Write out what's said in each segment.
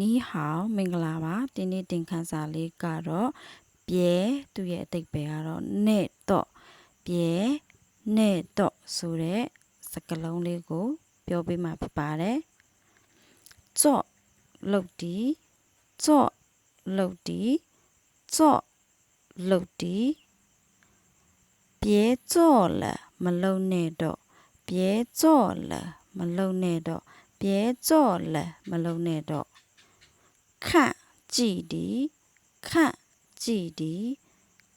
နီးဟောင်မင်္ဂလာပါဒီနေ့တင်ခန်းစာလေးကတော့ပြဲသူ့ရဲ့အတိတ်ပဲကတော့နဲ့တော့ပြဲနဲ့တော့ဆိုတဲ့စကားလုံးလေးကို ပြောပေးမှာဖြစ်ပါတယ်ကြော့လုတ်တီကြော့လုတ်တီကြော့လုတ်တီပြဲကြော့လာမလုံနဲ့တော့ပြဲကြော့လာမလုံနဲ့တော့ပြဲကြော့လာမလုံနဲ့တော့ 看距离，看距离，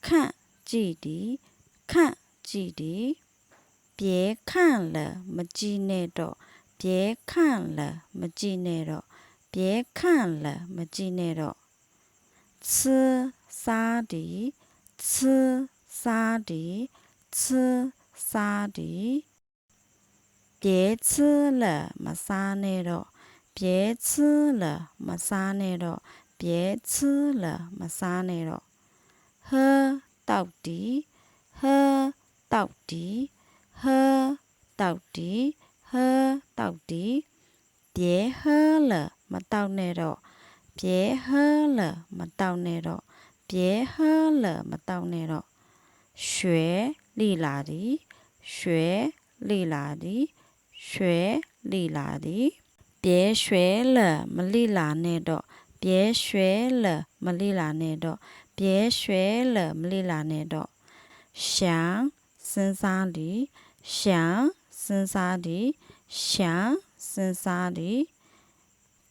看距离，看距离。别看了，没几来的。别看了，没几来的。别看了，没几来的。吃沙的，吃沙的，吃沙的。别吃了，没沙来了。别吃了，马沙内了，别吃了，马沙内了，喝到底，喝到底，喝到底，喝到底，别喝了，马到内了，别喝了，马到内了，别喝了，马到内了，学里哪里，学里哪里，学里哪里。 ည်ရွှဲလိလာသည်别学了မလိလာနဲ့တော့别学了မလိလာနဲ့တော့别学了မလိလာနဲ့တော့想စဉ်းစားသည်想စဉ်းစားသည်想စဉ်းစားသည်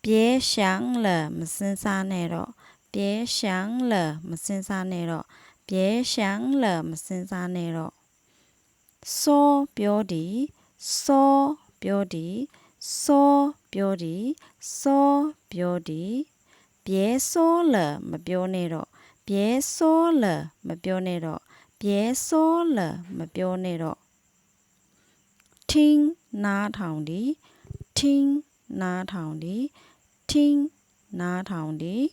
别想了မစဉ်းစားနဲ့တော့别想了မစဉ်းစားနဲ့တော့别想了မစဉ်းစားနဲ့တော့စောပြောသည်စောပြောသည်စော ပြောသည်စောပြောသည်ပြဲစောလမပြောနဲ့တော့ပြဲစောလမပြောနဲ့တော့ပြဲစောလမပြောနဲ့တော့ ting နားထောင်သည် ting နားထောင်သည် ting နားထောင်သည်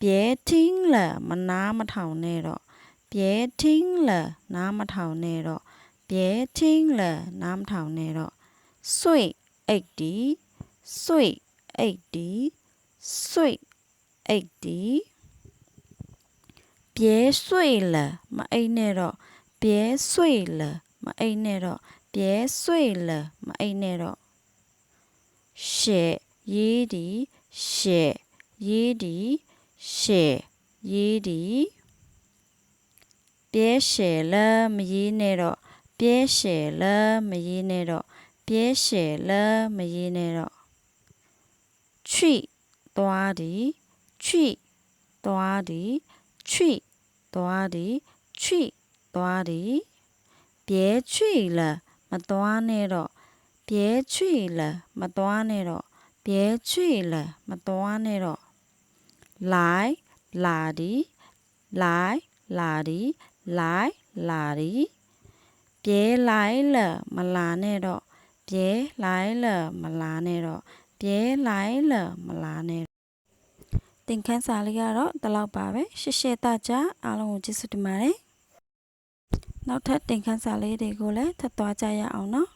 ပြဲ ting လမနားမထောင်နဲ့တော့ပြဲ ting လနားမထောင်နဲ့တော့ပြဲ ting လနားမထောင်နဲ့တော့ sweet 80 sweet 80 sweet 80ပြဲဆွေလာမအိတ်နဲ့တော့ပြဲဆွေလာမအိတ်နဲ့တော့ပြဲဆွေလာမအိတ်နဲ့တော့ရှေရေးဒီရှေရေးဒီရှေရေးဒီပြဲရှေလာမရေးနဲ့တော့ပြဲရှေလာမရေးနဲ့တော့ ပြဲရှယ်လမရေးနဲ့တော့ချွိသွားဒီချွိသွားဒီချွိသွားဒီချွိသွားဒီပြဲချွိလမသွားနဲ့တော့ပြဲချွိလမသွားနဲ့တော့ပြဲချွိလမသွားနဲ့တော့လိုင်းလာဒီလိုင်းလာဒီလိုင်းလာဒီပြဲလိုက်လမလာနဲ့တော့ ပြဲလိုက်လမလားနဲ့တော့ပြဲလိုက်လမလားနဲ့သင်ခန်းစာလေးကတော့ဒီလောက်ပါပဲရှစ်ရှစ်တကြအားလုံးကိုကျေးဇူးတင်ပါတယ်နောက်ထပ်သင်ခန်းစာလေးတွေကိုလည်းထပ်သွားကြရအောင်နော်